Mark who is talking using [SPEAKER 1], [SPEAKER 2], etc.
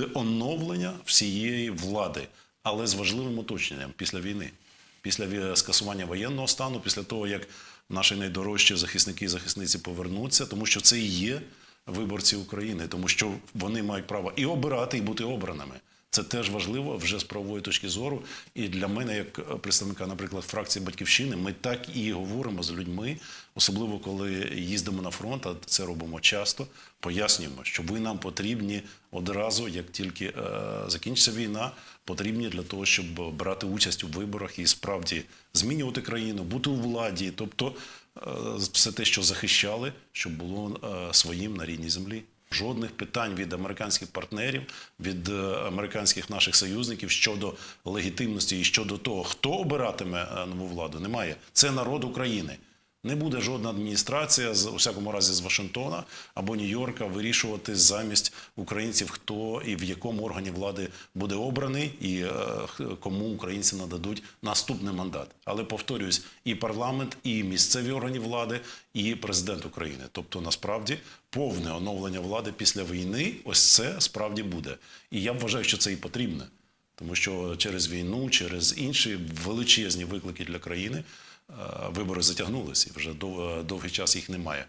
[SPEAKER 1] буде оновлення всієї влади, але з важливим уточненням після війни, після скасування воєнного стану, після того як наші найдорожчі захисники і захисниці повернуться, тому що це і є виборці України, тому що вони мають право і обирати, і бути обраними. Це теж важливо вже з правової точки зору. І для мене, як представника, наприклад, фракції Батьківщини, ми так і говоримо з людьми, особливо коли їздимо на фронт, а це робимо часто. Пояснюємо, що ви нам потрібні одразу, як тільки е, закінчиться війна, потрібні для того, щоб брати участь у виборах і справді змінювати країну, бути у владі, тобто е, все те, що захищали, щоб було е, своїм на рідній землі. Жодних питань від американських партнерів, від е, американських наших союзників щодо легітимності і щодо того, хто обиратиме е, нову владу, немає. Це народ України. Не буде жодна адміністрація з у всякому разі з Вашингтона або Нью-Йорка вирішувати замість українців, хто і в якому органі влади буде обраний, і е, кому українці нададуть наступний мандат. Але повторюсь, і парламент, і місцеві органи влади, і президент України. Тобто, насправді, повне оновлення влади після війни, ось це справді буде. І я вважаю, що це і потрібне. Тому що через війну, через інші величезні виклики для країни вибори затягнулися, і вже дов- довгий час їх немає.